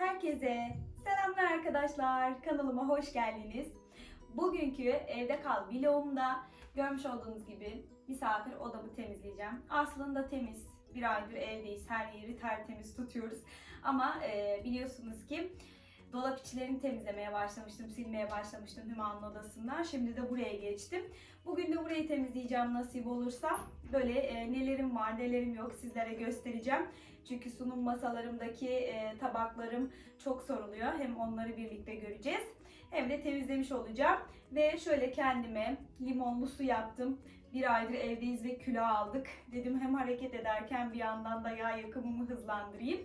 Herkese selamlar arkadaşlar. Kanalıma hoş geldiniz. Bugünkü evde kal vlogumda görmüş olduğunuz gibi misafir odamı temizleyeceğim. Aslında temiz. Bir aydır evdeyiz. Her yeri tertemiz tutuyoruz. Ama e, biliyorsunuz ki dolap içlerini temizlemeye başlamıştım, silmeye başlamıştım Hüma'nın odasından. Şimdi de buraya geçtim. Bugün de burayı temizleyeceğim nasip olursa. Böyle e, nelerim var, nelerim yok sizlere göstereceğim. Çünkü sunum masalarımdaki e, tabaklarım çok soruluyor. Hem onları birlikte göreceğiz. Hem de temizlemiş olacağım. Ve şöyle kendime limonlu su yaptım. Bir aydır evdeyiz ve kilo aldık. Dedim hem hareket ederken bir yandan da yağ yakımımı hızlandırayım.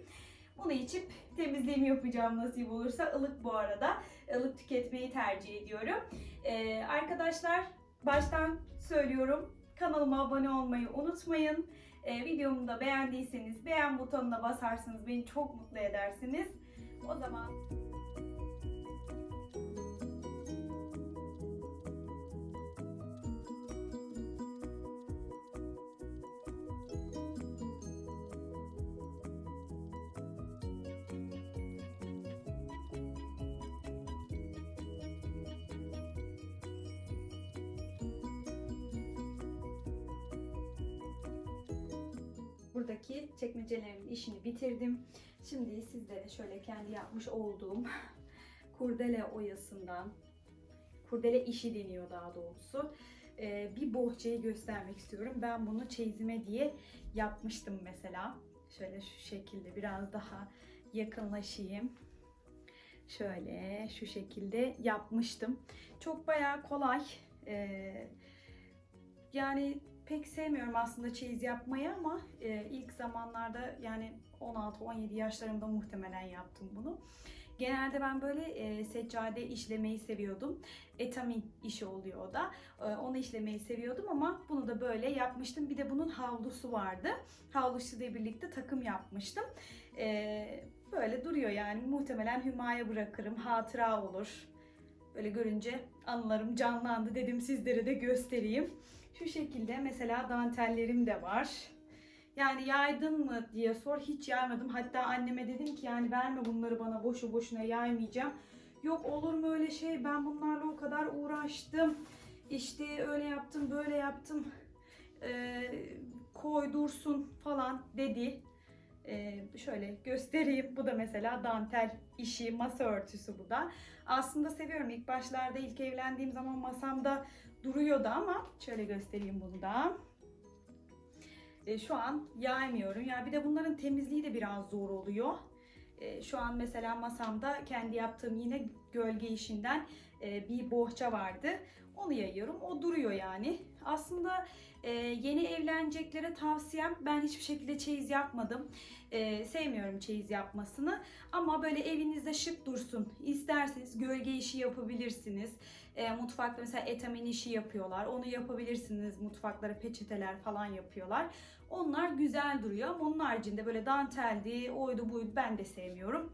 Bunu içip temizliğimi yapacağım nasip olursa. ılık bu arada. ılık tüketmeyi tercih ediyorum. Ee, arkadaşlar baştan söylüyorum. Kanalıma abone olmayı unutmayın. Ee, videomu da beğendiyseniz beğen butonuna basarsanız beni çok mutlu edersiniz. O zaman buradaki çekmecelerimin işini bitirdim. Şimdi sizlere şöyle kendi yapmış olduğum kurdele oyasından, kurdele işi deniyor daha doğrusu. Ee, bir bohçayı göstermek istiyorum. Ben bunu çeyizime diye yapmıştım mesela. Şöyle şu şekilde biraz daha yakınlaşayım. Şöyle şu şekilde yapmıştım. Çok bayağı kolay. Ee, yani pek sevmiyorum aslında çeyiz yapmayı ama e, ilk zamanlarda yani 16-17 yaşlarımda muhtemelen yaptım bunu. Genelde ben böyle e, seccade işlemeyi seviyordum. Etamin işi oluyor o da. E, onu işlemeyi seviyordum ama bunu da böyle yapmıştım. Bir de bunun havlusu vardı. Havlusuyla birlikte takım yapmıştım. E, böyle duruyor yani. Muhtemelen Hüma'ya bırakırım. Hatıra olur. Böyle görünce anılarım canlandı dedim sizlere de göstereyim. Şu şekilde mesela dantellerim de var. Yani yaydın mı diye sor. Hiç yaymadım. Hatta anneme dedim ki yani verme bunları bana boşu boşuna yaymayacağım. Yok olur mu öyle şey ben bunlarla o kadar uğraştım. İşte öyle yaptım böyle yaptım. Ee, koy dursun falan dedi. Ee, şöyle göstereyim. Bu da mesela dantel işi, masa örtüsü bu da. Aslında seviyorum. İlk başlarda ilk evlendiğim zaman masamda duruyordu ama şöyle göstereyim bunu da. Ee, şu an yaymıyorum. Ya bir de bunların temizliği de biraz zor oluyor. Ee, şu an mesela masamda kendi yaptığım yine gölge işinden e, bir bohça vardı. Onu yayıyorum. O duruyor yani. Aslında e, yeni evleneceklere tavsiyem ben hiçbir şekilde çeyiz yapmadım. E, sevmiyorum çeyiz yapmasını. Ama böyle evinizde şık dursun. İsterseniz gölge işi yapabilirsiniz. E, mutfakta mesela etamin işi yapıyorlar. Onu yapabilirsiniz. Mutfaklara peçeteler falan yapıyorlar. Onlar güzel duruyor ama onun haricinde böyle danteldi, oydu buydu ben de sevmiyorum.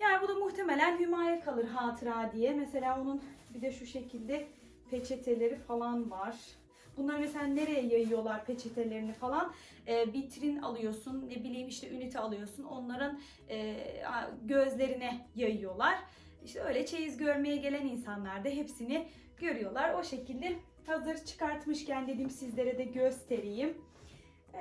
Yani bu da muhtemelen Hüma'ya kalır hatıra diye. Mesela onun bir de şu şekilde peçeteleri falan var. Bunları mesela nereye yayıyorlar peçetelerini falan? E, vitrin alıyorsun, ne bileyim işte ünite alıyorsun. Onların e, gözlerine yayıyorlar. İşte öyle çeyiz görmeye gelen insanlar da hepsini görüyorlar. O şekilde hazır çıkartmışken dedim sizlere de göstereyim.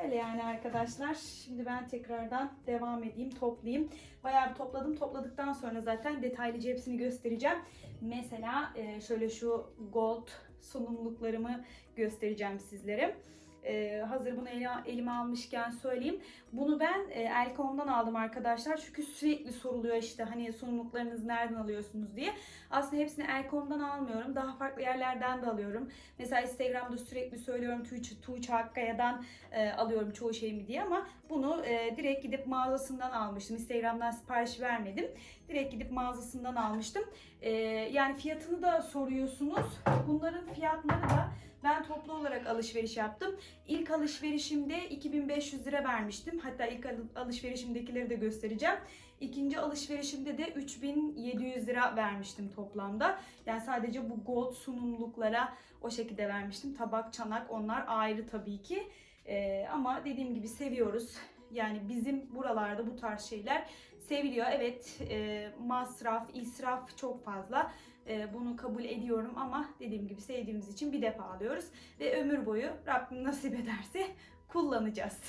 Öyle yani arkadaşlar. Şimdi ben tekrardan devam edeyim, toplayayım. Bayağı bir topladım. Topladıktan sonra zaten detaylıca hepsini göstereceğim. Mesela e, şöyle şu gold sunumluklarımı göstereceğim sizlere. Ee, hazır bunu ele, elime almışken söyleyeyim. Bunu ben e, Elkom'dan aldım arkadaşlar. Çünkü sürekli soruluyor işte hani sunumluklarınızı nereden alıyorsunuz diye. Aslında hepsini Elkom'dan almıyorum. Daha farklı yerlerden de alıyorum. Mesela Instagram'da sürekli söylüyorum Tuğçe, Tuğçe Hakkaya'dan e, alıyorum çoğu şeyimi diye ama bunu e, direkt gidip mağazasından almıştım. Instagram'dan sipariş vermedim. Direkt gidip mağazasından almıştım. E, yani fiyatını da soruyorsunuz. Bunların fiyatları da ben toplu olarak alışveriş yaptım. İlk alışverişimde 2500 lira vermiştim. Hatta ilk alışverişimdekileri de göstereceğim. İkinci alışverişimde de 3700 lira vermiştim toplamda. Yani sadece bu gold sunumluklara o şekilde vermiştim. Tabak, çanak onlar ayrı tabii ki. Ee, ama dediğim gibi seviyoruz. Yani bizim buralarda bu tarz şeyler seviliyor. Evet e, masraf, israf çok fazla. E, bunu kabul ediyorum ama dediğim gibi sevdiğimiz için bir defa alıyoruz. Ve ömür boyu Rabbim nasip ederse kullanacağız.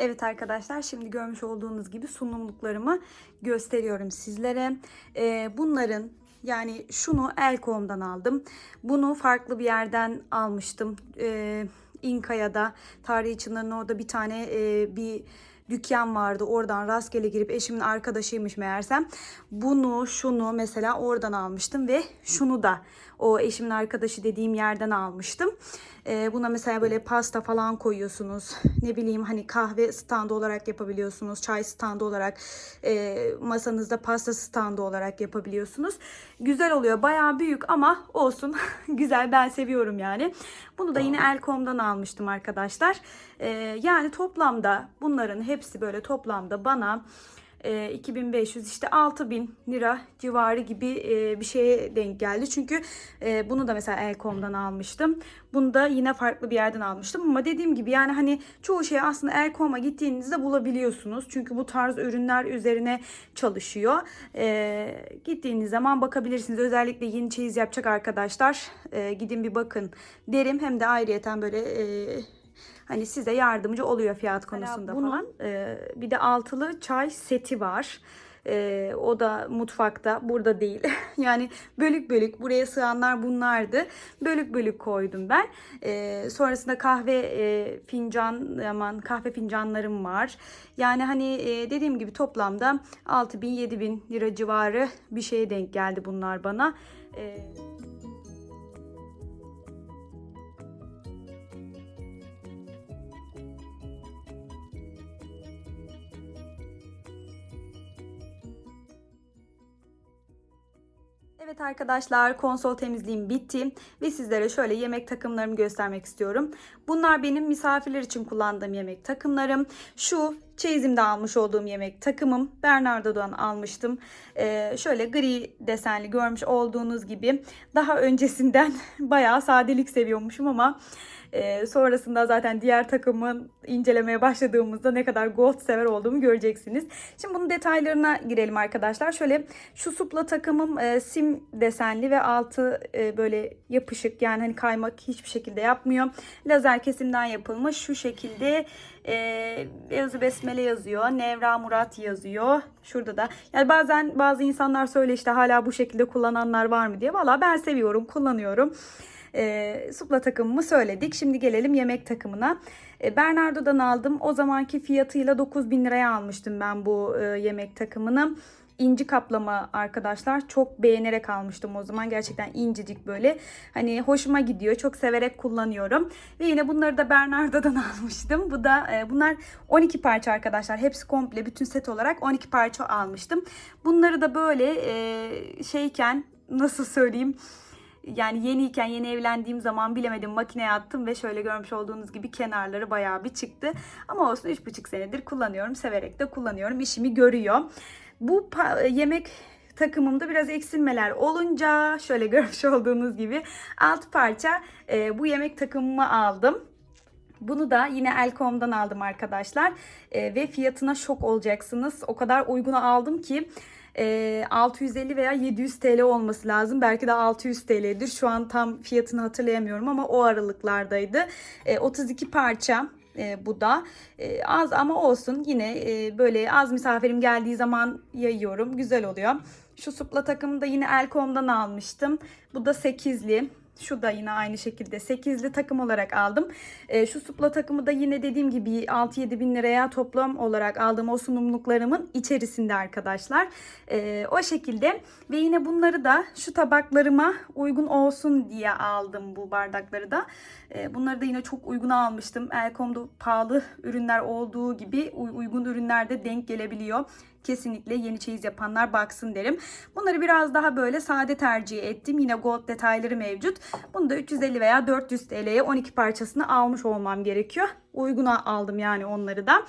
Evet arkadaşlar şimdi görmüş olduğunuz gibi sunumluklarımı gösteriyorum sizlere. Ee, bunların yani şunu Elkom'dan aldım. Bunu farklı bir yerden almıştım. Ee, İnkaya'da tarihi çınarın orada bir tane e, bir dükkan vardı. Oradan rastgele girip eşimin arkadaşıymış meğersem. Bunu şunu mesela oradan almıştım ve şunu da o eşimin arkadaşı dediğim yerden almıştım. Ee, buna mesela böyle pasta falan koyuyorsunuz. Ne bileyim hani kahve standı olarak yapabiliyorsunuz. Çay standı olarak e, masanızda pasta standı olarak yapabiliyorsunuz. Güzel oluyor. Bayağı büyük ama olsun. Güzel ben seviyorum yani. Bunu da yine Elkom'dan almıştım arkadaşlar. Ee, yani toplamda bunların hepsi böyle toplamda bana e, 2500 işte 6000 lira civarı gibi e, bir şeye denk geldi. Çünkü e, bunu da mesela Elkom'dan almıştım. Bunu da yine farklı bir yerden almıştım. Ama dediğim gibi yani hani çoğu şeyi aslında Elkom'a gittiğinizde bulabiliyorsunuz. Çünkü bu tarz ürünler üzerine çalışıyor. E, gittiğiniz zaman bakabilirsiniz. Özellikle yeni çeyiz yapacak arkadaşlar e, gidin bir bakın derim. Hem de ayrıyeten böyle... E, Hani size yardımcı oluyor fiyat konusunda bunun- falan. Ee, bir de altılı çay seti var. Ee, o da mutfakta burada değil. yani bölük bölük buraya sığanlar bunlardı. Bölük bölük koydum ben. Ee, sonrasında kahve e, fincan aman kahve fincanlarım var. Yani hani e, dediğim gibi toplamda 6000 7000 lira civarı bir şeye denk geldi bunlar bana. Ee, Evet arkadaşlar konsol temizliğim bitti ve sizlere şöyle yemek takımlarımı göstermek istiyorum. Bunlar benim misafirler için kullandığım yemek takımlarım. Şu çeyizimde almış olduğum yemek takımım. Bernardo'dan almıştım. Ee, şöyle gri desenli görmüş olduğunuz gibi. Daha öncesinden bayağı sadelik seviyormuşum ama e, sonrasında zaten diğer takımın incelemeye başladığımızda ne kadar gold sever olduğumu göreceksiniz. Şimdi bunun detaylarına girelim arkadaşlar. Şöyle şu supla takımım e, sim desenli ve altı e, böyle yapışık yani hani kaymak hiçbir şekilde yapmıyor. Lazer kesimden yapılmış şu şekilde e, yazı besmele yazıyor. Nevra Murat yazıyor. Şurada da. Yani bazen bazı insanlar söyle işte hala bu şekilde kullananlar var mı diye. Valla ben seviyorum, kullanıyorum. E, supla takımımı söyledik. Şimdi gelelim yemek takımına. E, Bernardo'dan aldım. O zamanki fiyatıyla 9000 liraya almıştım ben bu e, yemek takımını. İnci kaplama arkadaşlar. Çok beğenerek almıştım o zaman. Gerçekten incecik böyle. Hani hoşuma gidiyor. Çok severek kullanıyorum. Ve yine bunları da Bernardo'dan almıştım. Bu da e, bunlar 12 parça arkadaşlar. Hepsi komple bütün set olarak 12 parça almıştım. Bunları da böyle e, şeyken nasıl söyleyeyim yani yeniyken yeni evlendiğim zaman bilemedim makineye attım ve şöyle görmüş olduğunuz gibi kenarları bayağı bir çıktı. Ama olsun 3,5 senedir kullanıyorum. Severek de kullanıyorum. İşimi görüyor. Bu yemek takımımda biraz eksilmeler olunca şöyle görmüş olduğunuz gibi alt parça e, bu yemek takımımı aldım. Bunu da yine Elkom'dan aldım arkadaşlar. E, ve fiyatına şok olacaksınız. O kadar uyguna aldım ki e, 650 veya 700 TL olması lazım. Belki de 600 TL'dir. Şu an tam fiyatını hatırlayamıyorum ama o aralıklardaydı. E, 32 parça e, bu da E, az ama olsun yine e, böyle az misafirim geldiği zaman yayıyorum güzel oluyor. Şu supla takımı da yine Elkom'dan almıştım. Bu da 8'li. Şu da yine aynı şekilde 8'li takım olarak aldım. E, şu supla takımı da yine dediğim gibi 6-7 bin liraya toplam olarak aldığım o sunumluklarımın içerisinde arkadaşlar. E, o şekilde ve yine bunları da şu tabaklarıma uygun olsun diye aldım bu bardakları da. E, bunları da yine çok uygun almıştım. Elkom'da pahalı ürünler olduğu gibi uy- uygun ürünler de denk gelebiliyor. Kesinlikle yeni çeyiz yapanlar baksın derim. Bunları biraz daha böyle sade tercih ettim. Yine gold detayları mevcut. Bunu da 350 veya 400 TL'ye 12 parçasını almış olmam gerekiyor. Uyguna aldım yani onları da.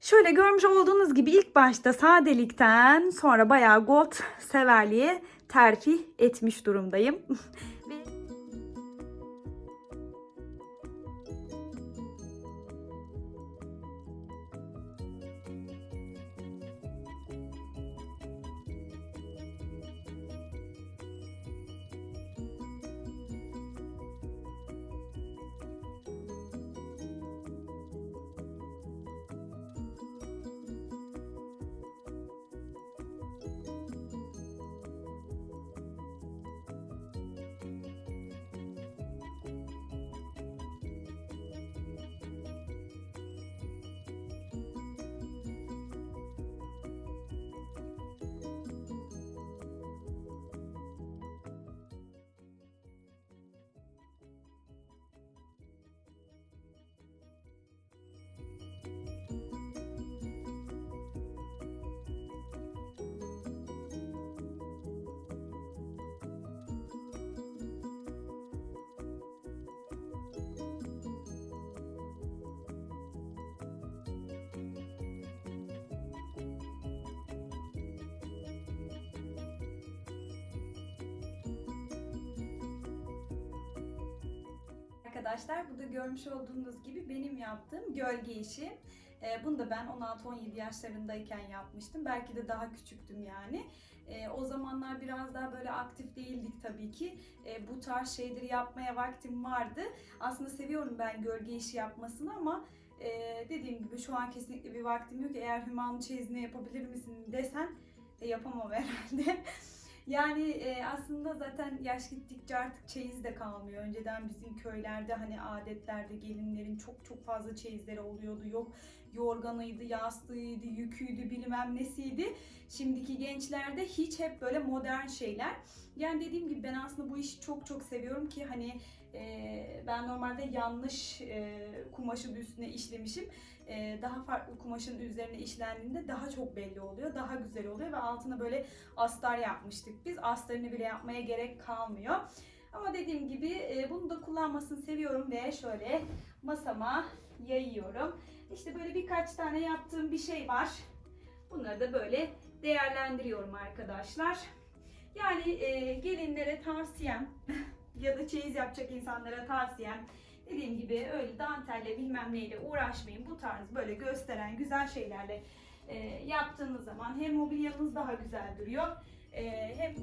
Şöyle görmüş olduğunuz gibi ilk başta sadelikten sonra bayağı gold severliğe terfi etmiş durumdayım. arkadaşlar. Bu da görmüş olduğunuz gibi benim yaptığım gölge işi. Ee, bunu da ben 16-17 yaşlarındayken yapmıştım. Belki de daha küçüktüm yani. Ee, o zamanlar biraz daha böyle aktif değildik tabii ki. Ee, bu tarz şeyleri yapmaya vaktim vardı. Aslında seviyorum ben gölge işi yapmasını ama e, dediğim gibi şu an kesinlikle bir vaktim yok. Eğer Hümanlı çeyizine yapabilir misin desen e, yapamam herhalde. Yani e, aslında zaten yaş gittikçe artık çeyiz de kalmıyor. Önceden bizim köylerde hani adetlerde gelinlerin çok çok fazla çeyizleri oluyordu. Yok yorganıydı, yastığıydı, yüküydü, bilmem nesiydi. Şimdiki gençlerde hiç hep böyle modern şeyler. Yani dediğim gibi ben aslında bu işi çok çok seviyorum ki hani e, ben normalde yanlış e, kumaşın üstüne işlemişim. E, daha farklı kumaşın üzerine işlendiğinde daha çok belli oluyor, daha güzel oluyor ve altına böyle astar yapmıştık biz. Astarını bile yapmaya gerek kalmıyor. Ama dediğim gibi e, bunu da kullanmasını seviyorum ve şöyle masama yayıyorum. İşte böyle birkaç tane yaptığım bir şey var. Bunları da böyle değerlendiriyorum arkadaşlar. Yani e, gelinlere tavsiyem ya da çeyiz yapacak insanlara tavsiyem dediğim gibi öyle dantelle bilmem neyle uğraşmayın. Bu tarz böyle gösteren güzel şeylerle e, yaptığınız zaman hem mobilyanız daha güzel duruyor e, hem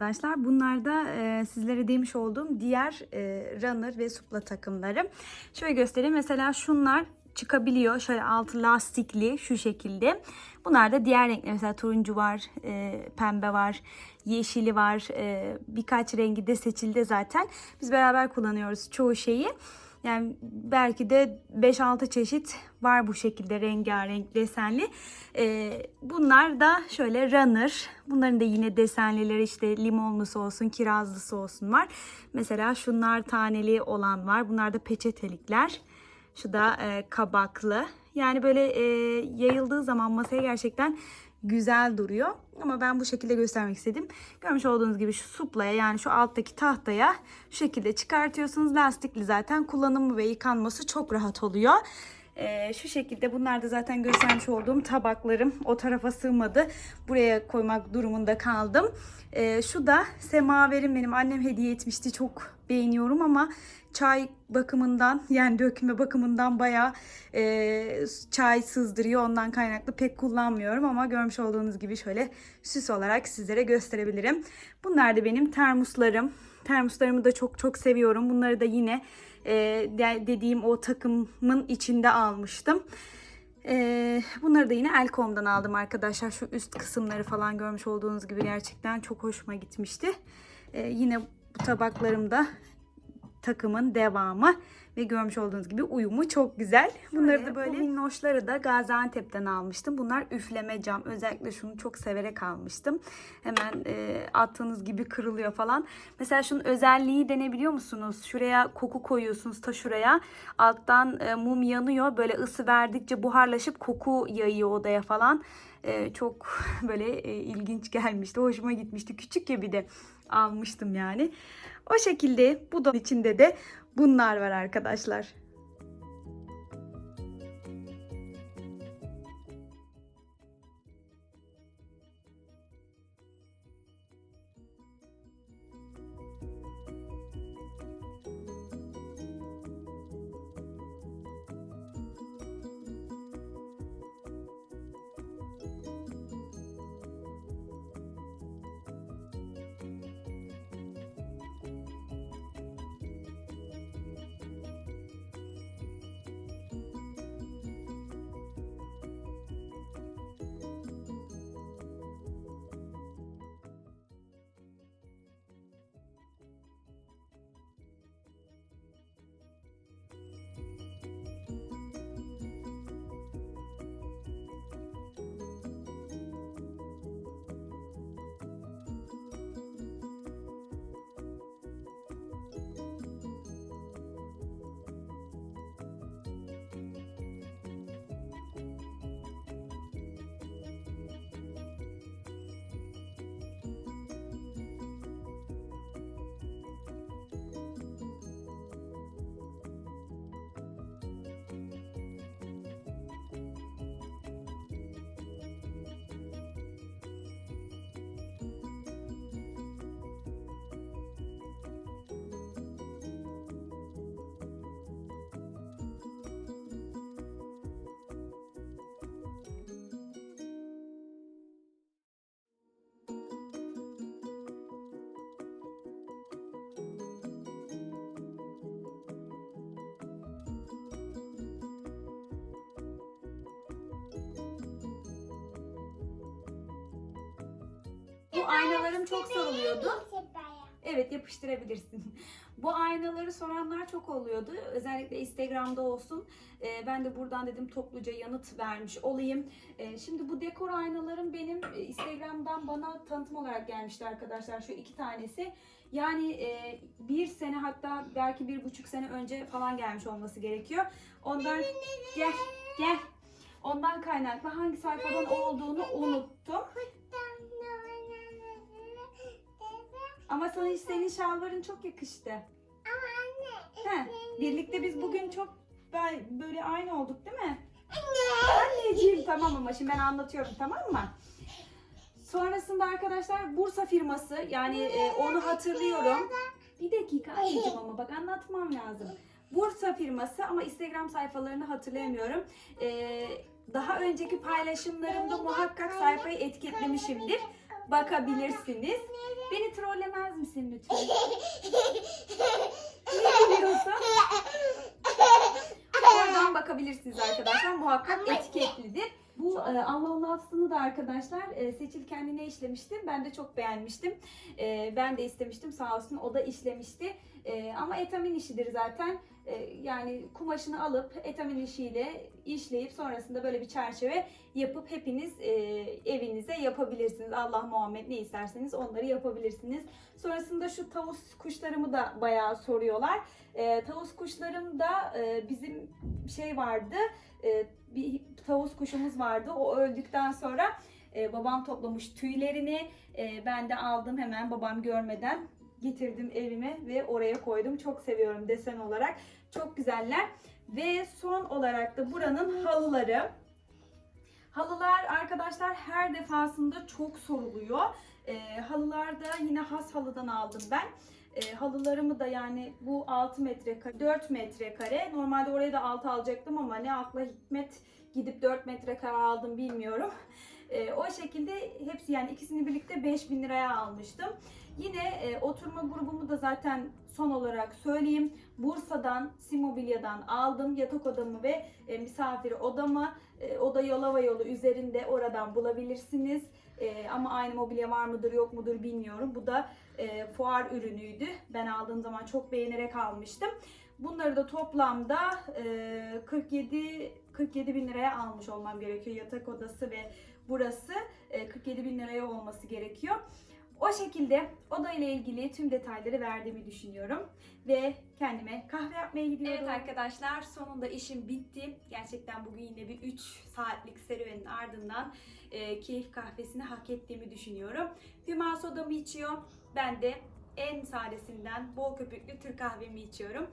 Arkadaşlar bunlar da e, sizlere demiş olduğum diğer e, runner ve supla takımlarım. Şöyle göstereyim. Mesela şunlar çıkabiliyor. Şöyle altı lastikli şu şekilde. Bunlar da diğer renkler. Mesela turuncu var, e, pembe var, yeşili var. E, birkaç rengi de seçildi zaten. Biz beraber kullanıyoruz çoğu şeyi. Yani belki de 5-6 çeşit var bu şekilde rengarenk desenli. Ee, bunlar da şöyle runner. Bunların da yine desenlileri işte limonlusu olsun, kirazlısı olsun var. Mesela şunlar taneli olan var. Bunlar da peçetelikler. Şu da e, kabaklı. Yani böyle e, yayıldığı zaman masaya gerçekten güzel duruyor. Ama ben bu şekilde göstermek istedim. Görmüş olduğunuz gibi şu suplaya yani şu alttaki tahtaya şu şekilde çıkartıyorsunuz. Lastikli zaten kullanımı ve yıkanması çok rahat oluyor. Ee, şu şekilde bunlar da zaten göstermiş olduğum tabaklarım o tarafa sığmadı. Buraya koymak durumunda kaldım. Ee, şu da semaverim benim annem hediye etmişti. Çok beğeniyorum ama çay bakımından yani dökme bakımından bayağı e, çay sızdırıyor. Ondan kaynaklı pek kullanmıyorum ama görmüş olduğunuz gibi şöyle süs olarak sizlere gösterebilirim. Bunlar da benim termoslarım. Termoslarımı da çok çok seviyorum. Bunları da yine e, dediğim o takımın içinde almıştım. E, bunları da yine Elkom'dan aldım arkadaşlar. Şu üst kısımları falan görmüş olduğunuz gibi gerçekten çok hoşuma gitmişti. E, yine bu tabaklarım da takımın devamı ve görmüş olduğunuz gibi uyumu çok güzel. Bunları da böyle bu minnoşları da Gaziantep'ten almıştım. Bunlar üfleme cam. Özellikle şunu çok severek almıştım. Hemen e, attığınız gibi kırılıyor falan. Mesela şunun özelliği denebiliyor musunuz? Şuraya koku koyuyorsunuz ta şuraya. Alttan e, mum yanıyor. Böyle ısı verdikçe buharlaşıp koku yayıyor odaya falan. E, çok böyle e, ilginç gelmişti. Hoşuma gitmişti. Küçük ya bir de almıştım yani. O şekilde bu da içinde de bunlar var arkadaşlar. Bu aynalarım çok soruluyordu. Evet yapıştırabilirsin. Bu aynaları soranlar çok oluyordu. Özellikle Instagram'da olsun. Ee, ben de buradan dedim topluca yanıt vermiş olayım. Ee, şimdi bu dekor aynalarım benim e, Instagram'dan bana tanıtım olarak gelmişti arkadaşlar. Şu iki tanesi. Yani e, bir sene hatta belki bir buçuk sene önce falan gelmiş olması gerekiyor. Ondan gel gel. Ondan kaynaklı hangi sayfadan olduğunu unuttum. Ama sana senin şalvarın çok yakıştı. He, birlikte biz bugün çok böyle aynı olduk değil mi? Anneciğim tamam ama şimdi ben anlatıyorum tamam mı? Sonrasında arkadaşlar Bursa firması yani e, onu hatırlıyorum. Bir dakika anneciğim ama bak anlatmam lazım. Bursa firması ama Instagram sayfalarını hatırlayamıyorum. E, daha önceki paylaşımlarımda muhakkak sayfayı etiketlemişimdir. Bakabilirsiniz. Beni trollemez misin lütfen? Ne biliyorsun? Oradan bakabilirsiniz arkadaşlar. Muhakkak etiketlidir. Bu e, Allah lafzını da arkadaşlar e, Seçil kendine işlemişti. Ben de çok beğenmiştim. E, ben de istemiştim sağ olsun. O da işlemişti. E, ama etamin işidir zaten. E, yani kumaşını alıp etamin işiyle işleyip sonrasında böyle bir çerçeve yapıp hepiniz e, evinize yapabilirsiniz. Allah Muhammed ne isterseniz onları yapabilirsiniz. Sonrasında şu tavus kuşlarımı da bayağı soruyorlar. E, tavus kuşlarım da e, bizim şey vardı. E, bir tavus kuşumuz vardı. O öldükten sonra e, babam toplamış tüylerini. E, ben de aldım hemen babam görmeden getirdim evime ve oraya koydum. Çok seviyorum desen olarak. Çok güzeller. Ve son olarak da buranın halıları. Halılar arkadaşlar her defasında çok soruluyor. E, halılar da yine has halıdan aldım ben. E, halılarımı da yani bu 6 metrekare, 4 metrekare. Normalde oraya da 6 alacaktım ama ne akla hikmet gidip 4 metrekare aldım bilmiyorum. E, o şekilde hepsi yani ikisini birlikte 5000 liraya almıştım. Yine e, oturma grubumu da zaten son olarak söyleyeyim. Bursa'dan, Simobilya'dan aldım. Yatak odamı ve e, misafir odamı. E, oda Yolova yolu üzerinde oradan bulabilirsiniz. E, ama aynı mobilya var mıdır yok mudur bilmiyorum. Bu da e, fuar ürünüydü. Ben aldığım zaman çok beğenerek almıştım. Bunları da toplamda e, 47 47 bin liraya almış olmam gerekiyor. Yatak odası ve burası e, 47 bin liraya olması gerekiyor. O şekilde oda ile ilgili tüm detayları verdiğimi düşünüyorum ve kendime kahve yapmaya gidiyorum. Evet arkadaşlar sonunda işim bitti. Gerçekten bugün yine bir 3 saatlik serüvenin ardından e, keyif kahvesini hak ettiğimi düşünüyorum. Hüma sodamı içiyor. Ben de en sadesinden bol köpüklü Türk kahvemi içiyorum.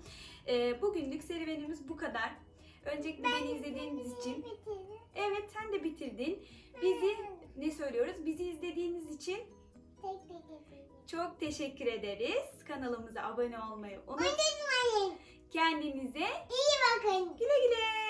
E, bugünlük serüvenimiz bu kadar. Öncelikle beni izlediğiniz için Evet sen de bitirdin. Bizi ne söylüyoruz? Bizi izlediğiniz için çok teşekkür ederiz. Kanalımıza abone olmayı unutmayın. Kendinize İyi bakın. güle güle.